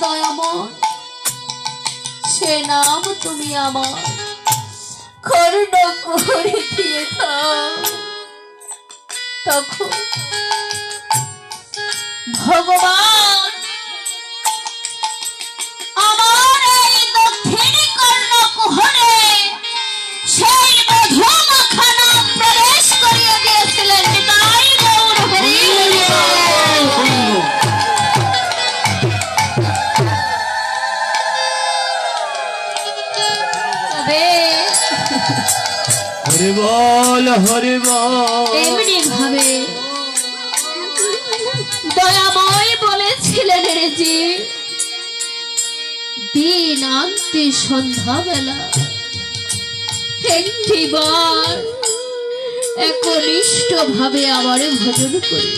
দয়াময়। সে নাম তুমি আমার। করুণ করে দিয়ে দাও। তখন ভগবান ভাবে একনিষ্ঠ ভাবে আমার ভজন করি।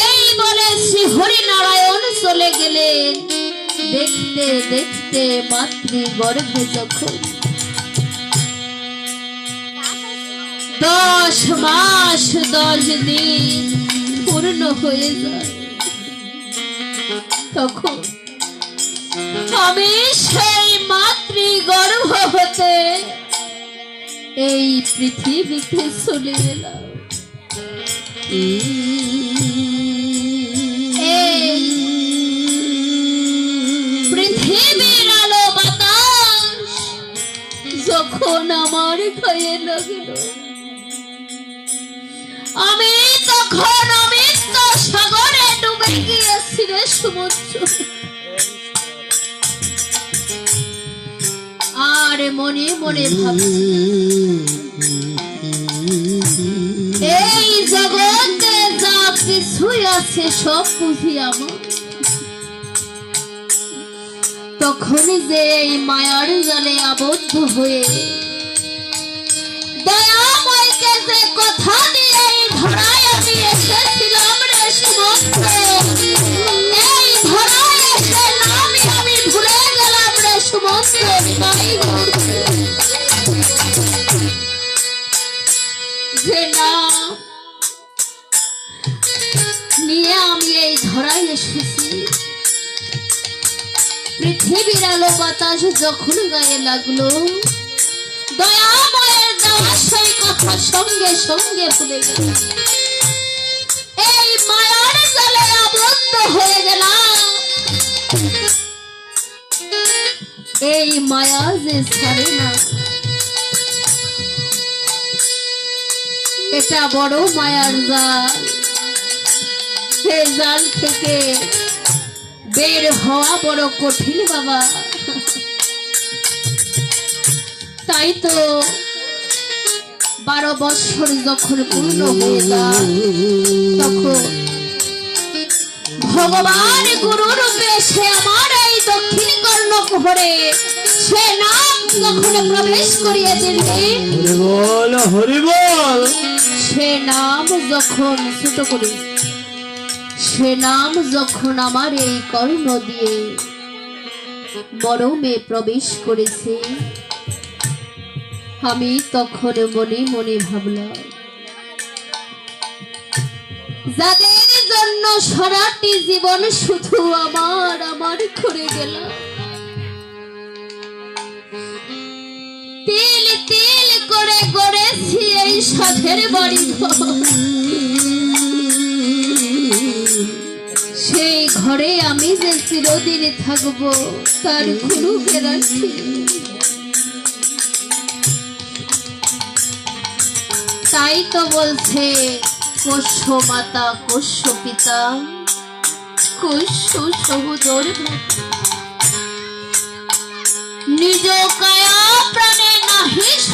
এই বলে শ্রী হরিনারায়ণ চলে গেলেন। দেখতে দেখতে মাতৃ গর্ভে যখন দশ মাস, দশ দিন পূর্ণ হয়ে যায়। তখন আমি সেই মাতৃ গর্ভ হতে এই পৃথিবীতে চলে এলাম। পৃথিবীর আলো বাতাস যখন আমার গায়ে লাগল তখন অমিত সাগরে ডুবে গিয়েছি রে সমুদ্র। আর মনে মনে ভাবছি, এই জগতে যা কিছুই আছে সব বুঝি আমার। তখনই যে এই মায়ার জালে আবদ্ধ হয়ে দয়াময়কে যে কথা দিয়ে এই এই পৃথিবীর আলো বাতাস যখন গায়ে লাগল, দয়াময়ের দেওয়া সেই কথা সঙ্গে সঙ্গে ভুলে গেল এই মায়ার জালে আবদ্ধ হয়ে গেলাম। এই মায়া যে ছাড়ে না এটা বড় মায়ার জাল। সে জাল থেকে বের হওয়া বড় কঠিন বাবা। তাই তো বারো বছর যখন পূর্ণ হয়ে যায়, তখন ভগবান গুরু রূপে সে আমার এই দক্ষিণ কর্ণকুহরে সে নাম যখন প্রবেশ করিয়ে দিলে হরি বল সে নাম যখন করি সে নাম যখন আমার এই কর্ণ দিয়ে মরমে প্রবেশ করেছে আমি তখন মনে মনে ভাবলাম যাদের জন্য সারাটি জীবন শুধু আমার আমার করে গেল তিল তিল করে গড়েছি এই সেই ঘরে আমি যে চিরদিন থাকব, তার তাই তো বলছে, পোষ্য মাতা, পোষ্য পিতা কোষ্য নিজ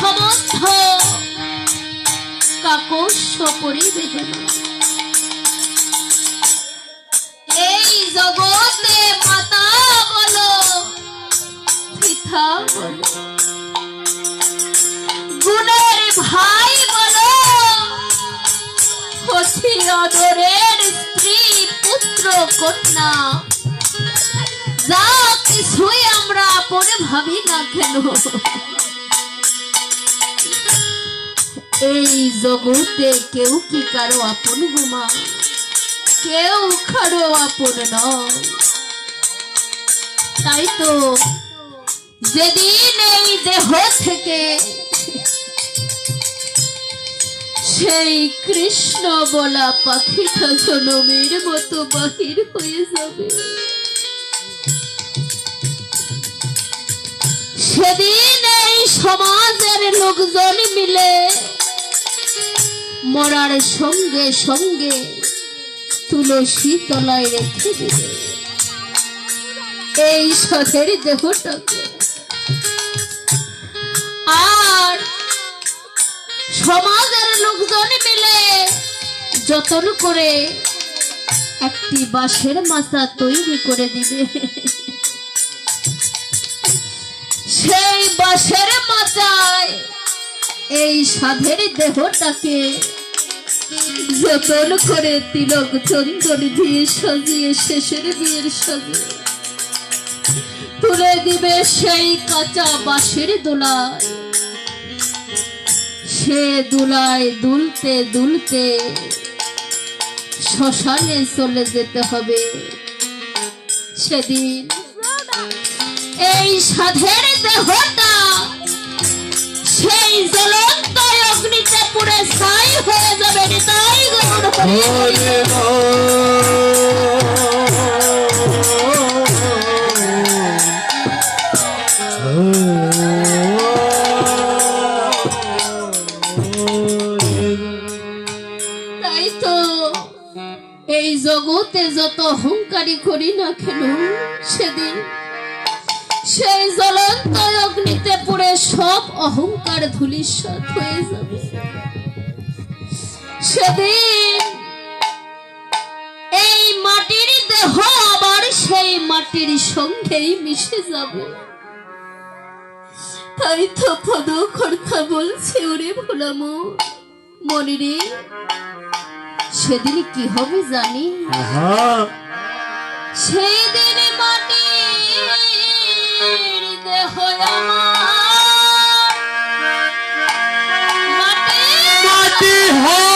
সমর্থ পরিবেদনা এই জগতে মাতা বলো, পিতা বলো। গুণের ভাই বলো অতি আদরের স্ত্রী পুত্র কন্যা। যা কিছুই আমরা আপন ভাবি না কেন। এই জগতে কেউ কি কারও আপন বোমা কেউ কারও আপন নয়। তাই তো যেদিন এই দেহ থেকে সেই কৃষ্ণ বলা পাখিটা জনমের মতো বাহির হয়ে যাবে। সেদিন এই সমাজের লোকজন মিলে মরার সঙ্গে সঙ্গে তুলসী তলায় রেখে দিবে। এই সখের দেহটাকে আর সমাজের লোকজন মিলে যতন করে একটি বাঁশের মাথা তৈরি করে দিবে। সেই বাঁশের মাথায় এই সাধের দেহটাকে যতন করে তিলক চন্দন দিয়ে সাজিয়ে শেষের বিয়ের সাজিয়ে তুলে দিবে সেই কাঁচা বাঁশের দোলায় সে দুলায় দুলতে দুলতে শ্মশানে চলে যেতে হবে। সেদিন এই সাধের দেহটা সেই জ্বলন্ত এই জগতে যত অহংকারী করি না কেন, সেদিন সেই জ্বলন্ত অগ্নিতে পুড়ে সব অহংকার ধুলিস্বাত হয়ে যাবে। সেদিন এই মাটির দেহ আবার সেই মাটির সঙ্গেই মিশে যাবে। তাই তো পদ কথা বলছে ওরে ভোলামো মনে। রে সেদিন কি হবে জানি? সেদিন মাটির দেহ আমার। মাটি হবে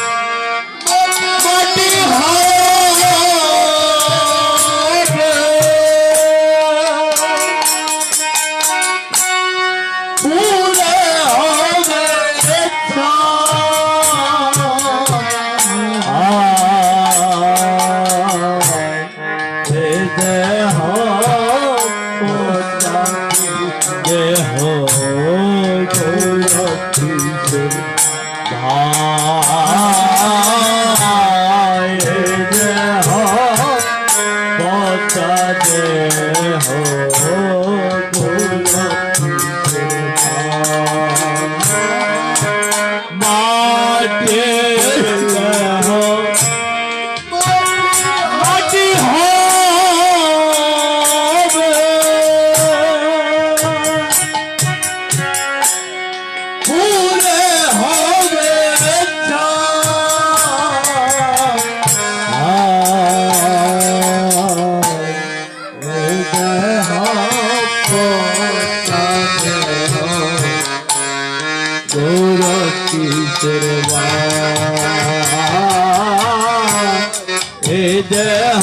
পতা